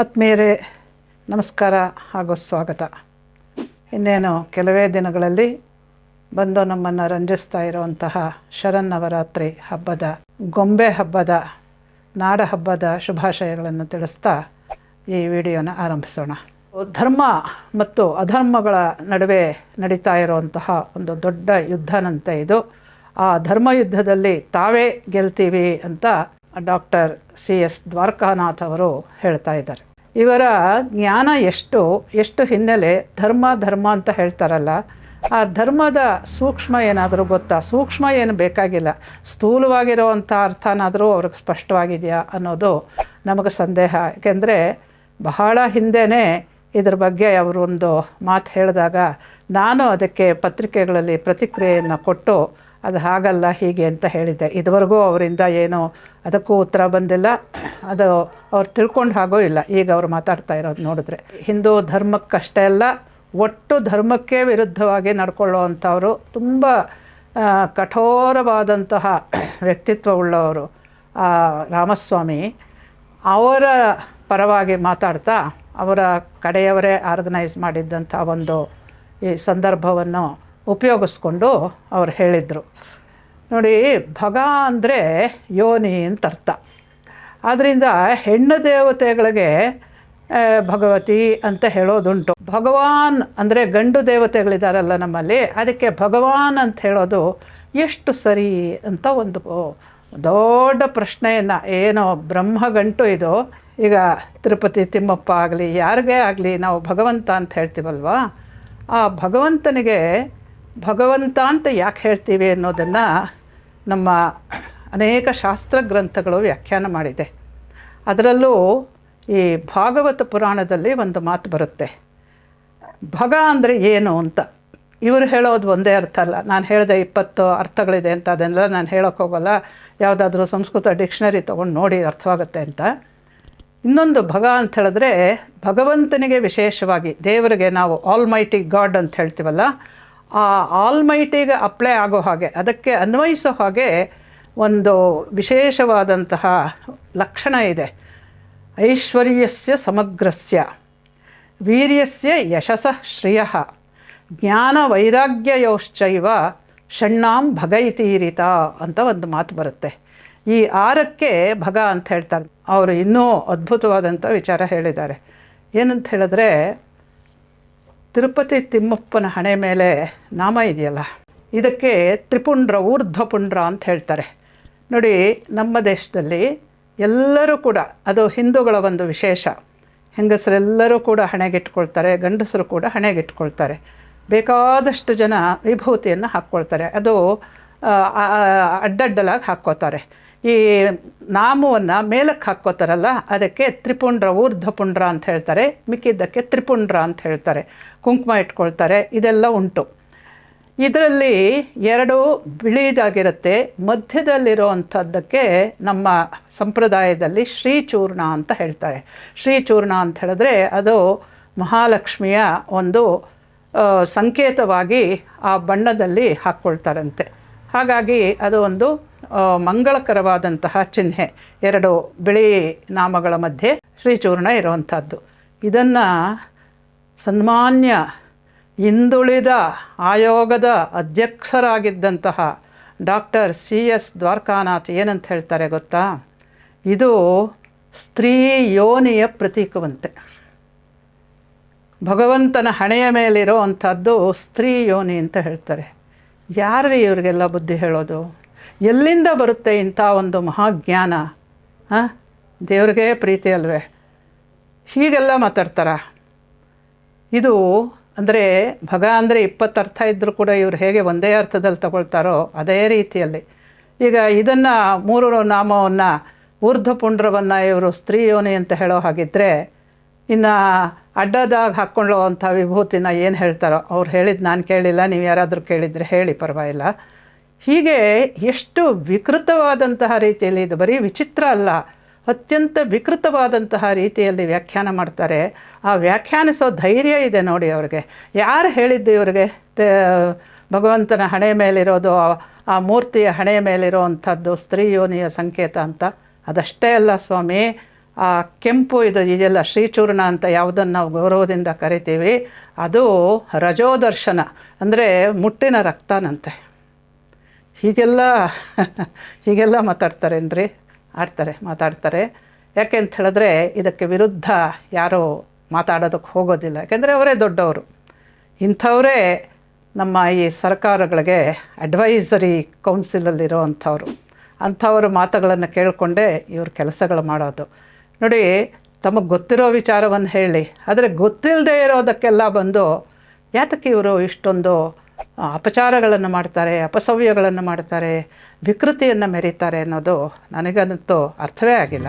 ಆತ್ಮೀಯರೇ, ನಮಸ್ಕಾರ ಹಾಗೂ ಸ್ವಾಗತ. ಇನ್ನೇನು, ಕೆಲವೇ ದಿನಗಳಲ್ಲಿ ಬಂದು ನಮ್ಮನ್ನು ರಂಜಿಸ್ತಾ ಇರುವಂತಹ ಶರನ್ನವರಾತ್ರಿ ಹಬ್ಬದ, ಗೊಂಬೆ ಹಬ್ಬದ, ನಾಡ ಹಬ್ಬದ ಶುಭಾಶಯಗಳನ್ನು ತಿಳಿಸ್ತಾ ಈ ವಿಡಿಯೋನ ಆರಂಭಿಸೋಣ. ಧರ್ಮ ಮತ್ತು ಅಧರ್ಮಗಳ ನಡುವೆ ನಡೀತಾ ಇರುವಂತಹ ಒಂದು ದೊಡ್ಡ ಯುದ್ಧನಂತೆ ಇದು. ಆ ಧರ್ಮ ಯುದ್ಧದಲ್ಲಿ ತಾವೇ ಗೆಲ್ತೀವಿ ಅಂತ ಡಾಕ್ಟರ್ ಸಿ ಎಸ್ ದ್ವಾರಕಾನಾಥ್ ಅವರು ಹೇಳ್ತಾ ಇದ್ದಾರೆ. ಇವರ ಜ್ಞಾನ ಎಷ್ಟು ಎಷ್ಟು ಹಿನ್ನೆಲೆ ಧರ್ಮ ಧರ್ಮ ಅಂತ ಹೇಳ್ತಾರಲ್ಲ, ಆ ಧರ್ಮದ ಸೂಕ್ಷ್ಮ ಏನಾದರೂ ಗೊತ್ತಾ? ಸೂಕ್ಷ್ಮ ಏನು ಬೇಕಾಗಿಲ್ಲ. ಸ್ಥೂಲವಾಗಿರುವಂಥ ಅರ್ಥನಾದರೂ ಅವ್ರಿಗೆ ಸ್ಪಷ್ಟವಾಗಿದೆಯಾ ಅನ್ನೋದು ನಮಗೆ ಸಂದೇಹ. ಯಾಕೆಂದರೆ ಬಹಳ ಹಿಂದೆಯೇ ಇದ್ರ ಬಗ್ಗೆ ಅವರೊಂದು ಮಾತು ಹೇಳಿದಾಗ ನಾನು ಅದಕ್ಕೆ ಪತ್ರಿಕೆಗಳಲ್ಲಿ ಪ್ರತಿಕ್ರಿಯೆಯನ್ನು ಕೊಟ್ಟು ಅದು ಹಾಗಲ್ಲ ಹೀಗೆ ಅಂತ ಹೇಳಿದ್ದೆ ಇದುವರೆಗೂ ಅವರಿಂದ ಏನು ಅದಕ್ಕೂ ಉತ್ತರ ಬಂದಿಲ್ಲ. ಅದು ಅವ್ರು ತಿಳ್ಕೊಂಡು ಹಾಗೋ ಇಲ್ಲ. ಈಗ ಅವ್ರು ಮಾತಾಡ್ತಾ ಇರೋದು ನೋಡಿದ್ರೆ. ಹಿಂದೂ ಧರ್ಮಕ್ಕಷ್ಟೇ ಅಲ್ಲ, ಒಟ್ಟು ಧರ್ಮಕ್ಕೆ ವಿರುದ್ಧವಾಗಿ ನಡ್ಕೊಳ್ಳೋವಂಥವರು ತುಂಬ ಕಠೋರವಾದಂತಹ ವ್ಯಕ್ತಿತ್ವವುಳ್ಳವರು ಆ ರಾಮಸ್ವಾಮಿ. ಅವರ ಪರವಾಗಿ ಮಾತಾಡ್ತಾ ಅವರ ಕಡೆಯವರೇ ಆರ್ಗನೈಸ್ ಮಾಡಿದ್ದಂಥ ಒಂದು ಈ ಸಂದರ್ಭವನ್ನು ಉಪಯೋಗಿಸ್ಕೊಂಡು ಅವ್ರು ಹೇಳಿದರು. ನೋಡಿ, ಭಗ ಅಂದರೆ ಯೋನಿ ಅಂತ ಅರ್ಥ. ಆದ್ದರಿಂದ ಹೆಣ್ಣು ದೇವತೆಗಳಿಗೆ ಭಗವತಿ ಅಂತ ಹೇಳೋದುಂಟು. ಭಗವಾನ್ ಅಂದರೆ ಗಂಡು ದೇವತೆಗಳಿದಾರಲ್ಲ ನಮ್ಮಲ್ಲಿ, ಅದಕ್ಕೆ ಭಗವಾನ್ ಅಂತ ಹೇಳೋದು ಎಷ್ಟು ಸರಿ ಅಂತ ಒಂದು ದೊಡ್ಡ ಪ್ರಶ್ನೆಯನ್ನು, ಏನೋ ಬ್ರಹ್ಮಗಂಟು ಇದು. ಈಗ ತಿರುಪತಿ ತಿಮ್ಮಪ್ಪ ಆಗಲಿ, ಯಾರಿಗೇ ಆಗಲಿ ನಾವು ಭಗವಂತ ಅಂತ ಹೇಳ್ತೀವಲ್ವಾ? ಆ ಭಗವಂತನಿಗೆ ಭಗವಂತ ಅಂತ ಯಾಕೆ ಹೇಳ್ತೀವಿ ಅನ್ನೋದನ್ನು ನಮ್ಮ ಅನೇಕ ಶಾಸ್ತ್ರ ಗ್ರಂಥಗಳು ವ್ಯಾಖ್ಯಾನ ಮಾಡಿದೆ. ಅದರಲ್ಲೂ ಈ ಭಾಗವತ ಪುರಾಣದಲ್ಲಿ ಒಂದು ಮಾತು ಬರುತ್ತೆ. ಭಗ ಅಂದರೆ ಏನು ಅಂತ. ಇವರು ಹೇಳೋದು ಒಂದೇ ಅರ್ಥ ಅಲ್ಲ. ನಾನು ಹೇಳಿದೆ ಇಪ್ಪತ್ತು ಅರ್ಥಗಳಿದೆ ಅಂತ, ಅದನ್ನೆಲ್ಲ ನಾನು ಹೇಳೋಕ್ಕೆ ಹೋಗಲ್ಲ. ಯಾವುದಾದ್ರೂ ಸಂಸ್ಕೃತ ಡಿಕ್ಷನರಿ ತೊಗೊಂಡು ನೋಡಿ ಅರ್ಥವಾಗುತ್ತೆ ಅಂತ. ಇನ್ನೊಂದು ಭಗ ಅಂತ ಹೇಳಿದ್ರೆ ಭಗವಂತನಿಗೆ ವಿಶೇಷವಾಗಿ ದೇವರಿಗೆ ನಾವು ಆಲ್ ಮೈಟಿ ಗಾಡ್ ಅಂತ ಹೇಳ್ತೀವಲ್ಲ ಆ ಆಲ್ಮೈಟಿಗೆ ಅಪ್ಲೈ ಆಗೋ ಹಾಗೆ, ಅದಕ್ಕೆ ಅನ್ವಯಿಸೋ ಹಾಗೆ ಒಂದು ವಿಶೇಷವಾದಂತಹ ಲಕ್ಷಣ ಇದೆ. ಐಶ್ವರ್ಯಸ್ಯ ಸಮಗ್ರಸ್ಯ, ವೀರ್ಯಸ್ಯ ಯಶಸಃ ಶ್ರಿಯ, ಜ್ಞಾನ ವೈರಾಗ್ಯಯೋಶ್ಚೈವ ಷಣ್ಣಾಂ ಭಗ ಇತೀರಿತ ಅಂತ ಒಂದು ಮಾತು ಬರುತ್ತೆ. ಈ ಆರಕ್ಕೆ ಭಗ ಅಂತ ಹೇಳ್ತಾರೆ. ಅವರು ಇನ್ನೂ ಅದ್ಭುತವಾದಂಥ ವಿಚಾರ ಹೇಳಿದ್ದಾರೆ. ಏನಂತ ಹೇಳಿದ್ರೆ ತಿರುಪತಿ ತಿಮ್ಮಪ್ಪನ ಹಣೆ ಮೇಲೆ ನಾಮ ಇದೆಯಲ್ಲ? ಇದಕ್ಕೆ ತ್ರಿಪುಂಡ್ರ, ಊರ್ಧ್ವಪುಂಡ್ರ ಅಂತ ಹೇಳ್ತಾರೆ. ನೋಡಿ, ನಮ್ಮ ದೇಶದಲ್ಲಿ ಎಲ್ಲರೂ ಕೂಡ, ಅದು ಹಿಂದೂಗಳ ಒಂದು ವಿಶೇಷ. ಹೆಂಗಸರೆಲ್ಲರೂ ಕೂಡ ಹಣೆಗಿಟ್ಕೊಳ್ತಾರೆ, ಗಂಡಸರು ಕೂಡ ಹಣೆಗಿಟ್ಕೊಳ್ತಾರೆ. ಬೇಕಾದಷ್ಟು ಜನ ವಿಭೂತಿಯನ್ನು ಹಾಕ್ಕೊಳ್ತಾರೆ. ಅದು ಅಡ್ಡಡ್ಡಲಾಗಿ ಹಾಕ್ಕೋತಾರೆ. ಈ ನಾಮವನ್ನು ಮೇಲಕ್ಕೆ ಹಾಕ್ಕೋತಾರಲ್ಲ, ಅದಕ್ಕೆ ತ್ರಿಪುಂಡ್ರ ಊರ್ಧಪುಂಡ್ರ ಅಂತ ಹೇಳ್ತಾರೆ. ಮಿಕ್ಕಿದ್ದಕ್ಕೆ ತ್ರಿಪುಂಡ್ರ ಅಂತ ಹೇಳ್ತಾರೆ. ಕುಂಕುಮ ಇಟ್ಕೊಳ್ತಾರೆ. ಇದೆಲ್ಲ ಉಂಟು. ಇದರಲ್ಲಿ ಎರಡು ಬಿಳಿದಾಗಿರುತ್ತೆ. ಮಧ್ಯದಲ್ಲಿರುವಂಥದ್ದಕ್ಕೆ ನಮ್ಮ ಸಂಪ್ರದಾಯದಲ್ಲಿ ಶ್ರೀಚೂರ್ಣ ಅಂತ ಹೇಳ್ತಾರೆ. ಶ್ರೀಚೂರ್ಣ ಅಂತ ಹೇಳಿದ್ರೆ ಅದು ಮಹಾಲಕ್ಷ್ಮಿಯ ಒಂದು ಸಂಕೇತವಾಗಿ ಆ ಬಣ್ಣದಲ್ಲಿ ಹಾಕ್ಕೊಳ್ತಾರಂತೆ. ಹಾಗಾಗಿ ಅದು ಒಂದು ಮಂಗಳಕರವಾದಂತಹ ಚಿಹ್ನೆ, ಎರಡು ಬಿಳಿ ನಾಮಗಳ ಮಧ್ಯೆ ಶ್ರೀಚೂರ್ಣ ಇರುವಂಥದ್ದು. ಇದನ್ನು ಸನ್ಮಾನ್ಯ ಹಿಂದುಳಿದ ಆಯೋಗದ ಅಧ್ಯಕ್ಷರಾಗಿದ್ದಂತಹ ಡಾಕ್ಟರ್ ಸಿ ಎಸ್ ದ್ವಾರಕಾನಾಥ್ ಏನಂತ ಹೇಳ್ತಾರೆ ಗೊತ್ತಾ? ಇದು ಸ್ತ್ರೀ ಯೋನಿಯ ಪ್ರತೀಕವಂತೆ. ಭಗವಂತನ ಹಣೆಯ ಮೇಲಿರೋ ಅಂಥದ್ದು ಸ್ತ್ರೀ ಯೋನಿ ಅಂತ ಹೇಳ್ತಾರೆ. ಯಾರು ಇವರಿಗೆಲ್ಲ ಬುದ್ಧಿ ಹೇಳೋದು? ಎಲ್ಲಿಂದ ಬರುತ್ತೆ ಇಂಥ ಒಂದು ಮಹಾಜ್ಞಾನ? ಹಾಂ? ದೇವ್ರಿಗೆ ಪ್ರೀತಿ ಅಲ್ವೇ? ಹೀಗೆಲ್ಲ ಮಾತಾಡ್ತಾರ? ಇದು ಅಂದರೆ ಭಗ ಅಂದರೆ ಇಪ್ಪತ್ತು ಅರ್ಥ ಇದ್ದರೂ ಕೂಡ ಇವರು ಹೇಗೆ ಒಂದೇ ಅರ್ಥದಲ್ಲಿ ತಗೊಳ್ತಾರೋ ಅದೇ ರೀತಿಯಲ್ಲಿ. ಈಗ ಇದನ್ನು ಮೂರು ನಾಮವನ್ನು ಊರ್ಧ್ವಪುಂಡ್ರವನ್ನು ಇವರು ಸ್ತ್ರೀ ಯೋನಿ ಅಂತ ಹೇಳೋ ಹಾಗಿದ್ದರೆ ಇನ್ನು ಅಡ್ಡದಾಗ ಹಾಕ್ಕೊಳ್ಳೋ ಅಂಥ ವಿಭೂತಿನ ಏನು ಹೇಳ್ತಾರೋ? ಅವ್ರು ಹೇಳಿದ್ದು ನಾನು ಕೇಳಿಲ್ಲ, ನೀವು ಯಾರಾದರೂ ಕೇಳಿದರೆ ಹೇಳಿ ಪರವಾಗಿಲ್ಲ. ಹೀಗೆ ಎಷ್ಟು ವಿಕೃತವಾದಂತಹ ರೀತಿಯಲ್ಲಿ, ಇದು ಬರೀ ವಿಚಿತ್ರ ಅಲ್ಲ, ಅತ್ಯಂತ ವಿಕೃತವಾದಂತಹ ರೀತಿಯಲ್ಲಿ ವ್ಯಾಖ್ಯಾನ ಮಾಡ್ತಾರೆ. ಆ ವ್ಯಾಖ್ಯಾನಿಸೋ ಧೈರ್ಯ ಇದೆ ನೋಡಿ ಅವ್ರಿಗೆ. ಯಾರು ಹೇಳಿದ್ದು ಇವ್ರಿಗೆ? ಭಗವಂತನ ಹಣೆ ಮೇಲಿರೋದು, ಆ- ಆ ಮೂರ್ತಿಯ ಹಣೆಯ ಮೇಲಿರೋ ಅಂಥದ್ದು ಸ್ತ್ರೀ ಯೋನಿಯ ಸಂಕೇತ ಅಂತ. ಅದಷ್ಟೇ ಅಲ್ಲ ಸ್ವಾಮಿ, ಆ ಕೆಂಪು ಇದು ಇದೆಲ್ಲ ಶ್ರೀಚೂರ್ಣ ಅಂತ ಯಾವುದನ್ನು ನಾವು ಗೌರವದಿಂದ ಕರಿತೀವಿ, ಅದು ರಜೋದರ್ಶನ, ಅಂದರೆ ಮುಟ್ಟಿನ ರಕ್ತನಂತೆ. ಹೀಗೆಲ್ಲ ಹೀಗೆಲ್ಲ ಮಾತಾಡ್ತಾರೇನ್ರಿ? ಆಡ್ತಾರೆ, ಮಾತಾಡ್ತಾರೆ. ಯಾಕೆ ಅಂತ ಹೇಳಿದ್ರೆ ಇದಕ್ಕೆ ವಿರುದ್ಧ ಯಾರೂ ಮಾತಾಡೋದಕ್ಕೆ ಹೋಗೋದಿಲ್ಲ. ಯಾಕೆಂದರೆ ಅವರೇ ದೊಡ್ಡವರು. ಇಂಥವರೇ ನಮ್ಮ ಈ ಸರ್ಕಾರಗಳಿಗೆ ಅಡ್ವೈಸರಿ ಕೌನ್ಸಿಲಲ್ಲಿರೋ ಅಂಥವ್ರು ಅಂಥವ್ರ ಮಾತುಗಳನ್ನು ಕೇಳಿಕೊಂಡೇ ಇವ್ರ ಕೆಲಸಗಳು ಮಾಡೋದು. ನೋಡಿ, ತಮಗೆ ಗೊತ್ತಿರೋ ವಿಚಾರವನ್ನು ಹೇಳಿ. ಆದರೆ ಗೊತ್ತಿಲ್ಲದೆ ಇರೋದಕ್ಕೆಲ್ಲ ಬಂದು ಯಾತಕ್ಕೆ ಇವರು ಇಷ್ಟೊಂದು ಅಪಚಾರಗಳನ್ನು ಮಾಡ್ತಾರೆ ಅಪಸವ್ಯಗಳನ್ನು ಮಾಡ್ತಾರೆ ವಿಕೃತಿಯನ್ನು ಮೆರೀತಾರೆ ಅನ್ನೋದು ನನಗಂತೂ ಅರ್ಥವೇ ಆಗಿಲ್ಲ.